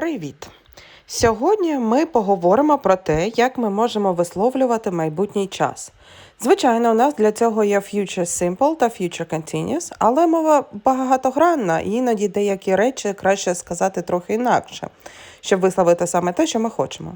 Привіт! Сьогодні ми поговоримо про те, як ми можемо висловлювати майбутній час. Звичайно, у нас для цього є Future Simple та Future Continuous, але мова багатогранна, і іноді деякі речі краще сказати трохи інакше, щоб висловити саме те, що ми хочемо.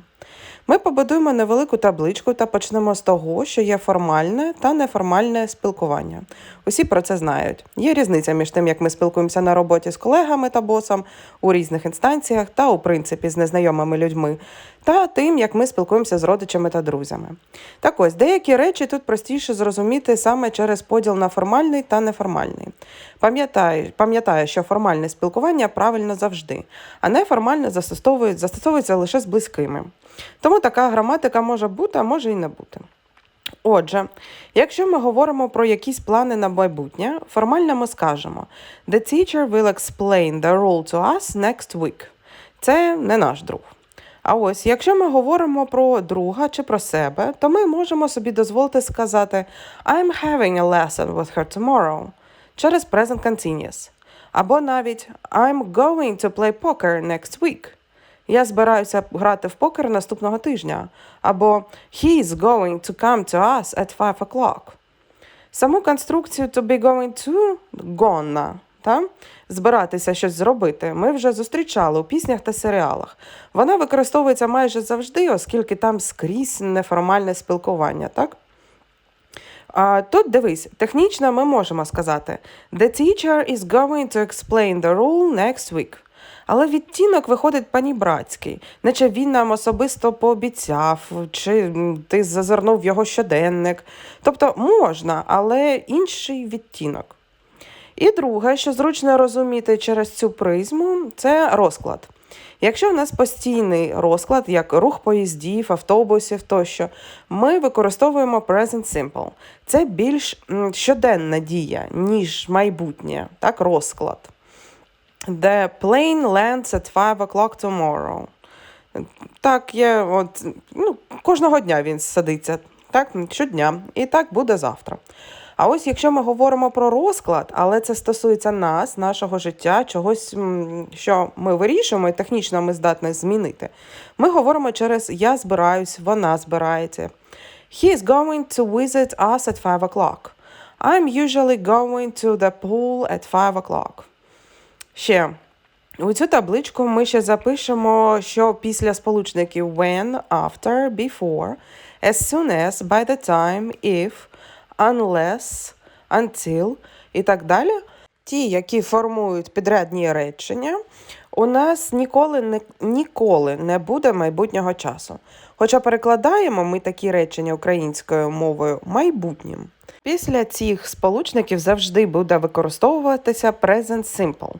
Ми побудуємо невелику табличку та почнемо з того, що є формальне та неформальне спілкування. Усі про це знають. Є різниця між тим, як ми спілкуємося на роботі з колегами та босом у різних інстанціях та, у принципі, з незнайомими людьми, та тим, як ми спілкуємося з родичами та друзями. Так ось, деякі речі тут простіше зрозуміти саме через поділ на формальний та неформальний. Пам'ятай, пам'ятаю, що формальне спілкування правильно завжди, а неформальне застосовують, застосовується лише з близькими. Тому така граматика може бути, а може і не бути. Отже, якщо ми говоримо про якісь плани на майбутнє, формально ми скажемо The teacher will explain the rule to us next week. Це не наш друг. А ось, якщо ми говоримо про друга чи про себе, то ми можемо собі дозволити сказати I'm having a lesson with her tomorrow через present continuous. Або навіть I'm going to play poker next week. Я збираюся грати в покер наступного тижня. Або He is going to come to us at 5 o'clock. Саму конструкцію to be going to gonna, та? збиратися щось зробити, ми вже зустрічали у піснях та серіалах. Вона використовується майже завжди, оскільки там скрізь неформальне спілкування, так? А, Тут дивись, технічно ми можемо сказати The teacher is going to explain the rule next week. Але відтінок виходить панібратський, наче він нам особисто пообіцяв, чи ти зазирнув в його щоденник. Тобто можна, але інший відтінок. І друге, що зручно розуміти через цю призму, це розклад. Якщо в нас постійний розклад, як рух поїздів, автобусів тощо, ми використовуємо Present Simple. Це більш щоденна дія, ніж майбутнє, так, розклад. The plane lands at 5 o'clock tomorrow. Так, є, от, ну, кожного дня він садиться, так, щодня, і так буде завтра. А ось якщо ми говоримо про розклад, але це стосується нас, нашого життя, чогось, що ми вирішуємо, і технічно ми здатні змінити. Ми говоримо через я збираюсь, вона збирається. He is going to visit us at 5 o'clock. I'm usually going to the pool at 5 o'clock. Ще. У цю табличку ми ще запишемо, що після сполучників when, after, before, as soon as, by the time, if, unless, until і так далі. Ті, які формують підрядні речення, у нас ніколи не, ніколи не буде майбутнього часу. Хоча перекладаємо ми такі речення українською мовою майбутнім. Після цих сполучників завжди буде використовуватися present simple.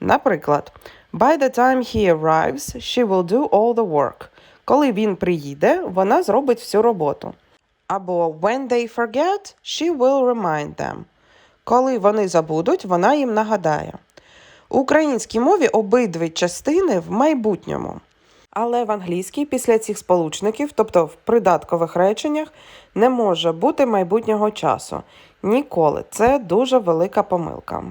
Наприклад, by the time he arrives, she will do all the work. Коли він приїде, вона зробить всю роботу. Або when they forget, she will remind them. Коли вони забудуть, вона їм нагадає. У українській мові обидві частини в майбутньому. Але в англійській після цих сполучників, тобто в придаткових реченнях, не може бути майбутнього часу. Ніколи. Це дуже велика помилка.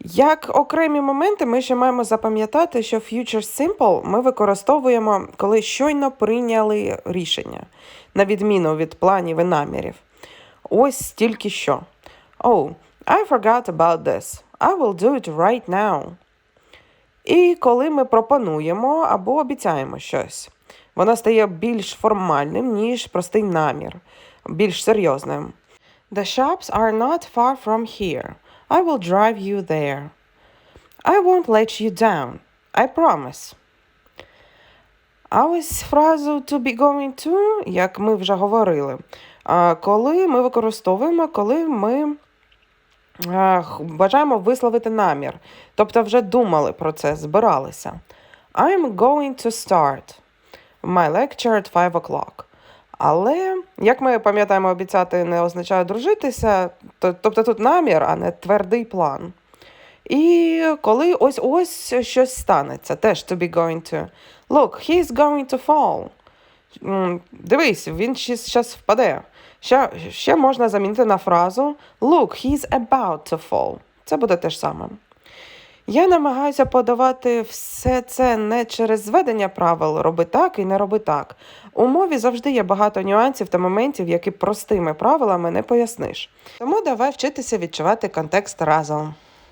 Як окремі моменти, ми ще маємо запам'ятати, що Future Simple ми використовуємо, коли щойно прийняли рішення, на відміну від планів і намірів. Ось тільки що. Oh, I forgot about this. I will do it right now. І коли ми пропонуємо або обіцяємо щось, воно стає більш формальним, ніж простий намір, більш серйозним. The shops are not far from here. I will drive you there. I won't let you down. I promise. А ось фразу to be going to, як ми вже говорили, коли ми використовуємо, коли ми бажаємо висловити намір. Тобто вже думали про це, збиралися. I'm going to start my lecture at 5 o'clock. Але, як ми пам'ятаємо, обіцяти не означає дружитися, тобто тут намір, а не твердий план. І коли ось ось щось станеться, теж to be going to. Look, he's going to fall. Дивись, він зараз впаде. Ще ще можна замінити на фразу Look, he's about to fall. Це буде те ж саме. Я намагаюся подавати все це не через зведення правил роби так і не роби так. У мові завжди є багато нюансів та моментів, які простими правилами не поясниш. Тому давай вчитися відчувати контекст разом.